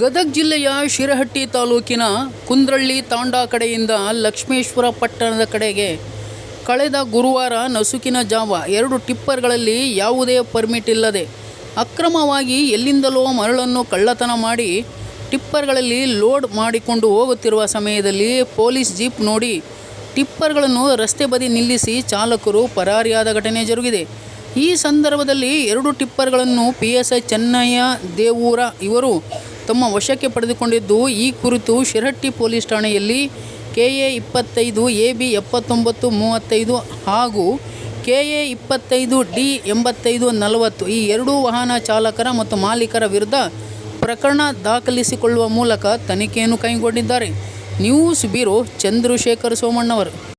ಗದಗ ಜಿಲ್ಲೆಯ ಶಿರಹಟ್ಟಿ ತಾಲೂಕಿನ ಕುಂದ್ರಳ್ಳಿ ತಾಂಡಾ ಕಡೆಯಿಂದ ಲಕ್ಷ್ಮೇಶ್ವರ ಪಟ್ಟಣದ ಕಡೆಗೆ ಕಳೆದ ಗುರುವಾರ ನಸುಕಿನ ಜಾವ ಎರಡು ಟಿಪ್ಪರ್ಗಳಲ್ಲಿ ಯಾವುದೇ ಪರ್ಮಿಟ್ ಇಲ್ಲದೆ ಅಕ್ರಮವಾಗಿ ಎಲ್ಲಿಂದಲೋ ಮರಳನ್ನು ಕಳ್ಳತನ ಮಾಡಿ ಟಿಪ್ಪರ್ಗಳಲ್ಲಿ ಲೋಡ್ ಮಾಡಿಕೊಂಡು ಹೋಗುತ್ತಿರುವ ಸಮಯದಲ್ಲಿ ಪೊಲೀಸ್ ಜೀಪ್ ನೋಡಿ ಟಿಪ್ಪರ್ಗಳನ್ನು ರಸ್ತೆ ಬದಿ ನಿಲ್ಲಿಸಿ ಚಾಲಕರು ಪರಾರಿಯಾದ ಘಟನೆ ಜರುಗಿದೆ. ಈ ಸಂದರ್ಭದಲ್ಲಿ ಎರಡು ಟಿಪ್ಪರ್ಗಳನ್ನು P S I Chennayya Devura ಇವರು ತಮ್ಮ ವಶಕ್ಕೆ ಪಡೆದುಕೊಂಡಿದ್ದು, ಈ ಕುರಿತು ಶಿರಹಟ್ಟಿ ಪೊಲೀಸ್ ಠಾಣೆಯಲ್ಲಿ ಕೆ ಎ ಇಪ್ಪತ್ತೈದು ಎ ಬಿ ಎಪ್ಪತ್ತೊಂಬತ್ತು, ಮೂವತ್ತೈದು ಹಾಗೂ ಕೆ ಎ ಇಪ್ಪತ್ತೈದು, ಡಿ ಎಂಬತ್ತೈದು, ನಲವತ್ತು ಈ ಎರಡೂ ವಾಹನ ಚಾಲಕರ ಮತ್ತು ಮಾಲೀಕರ ವಿರುದ್ಧ ಪ್ರಕರಣ ದಾಖಲಿಸಿಕೊಳ್ಳುವ ಮೂಲಕ ತನಿಖೆಯನ್ನು ಕೈಗೊಂಡಿದ್ದಾರೆ. News bureau Chandrashekar ಸೋಮಣ್ಣವರು.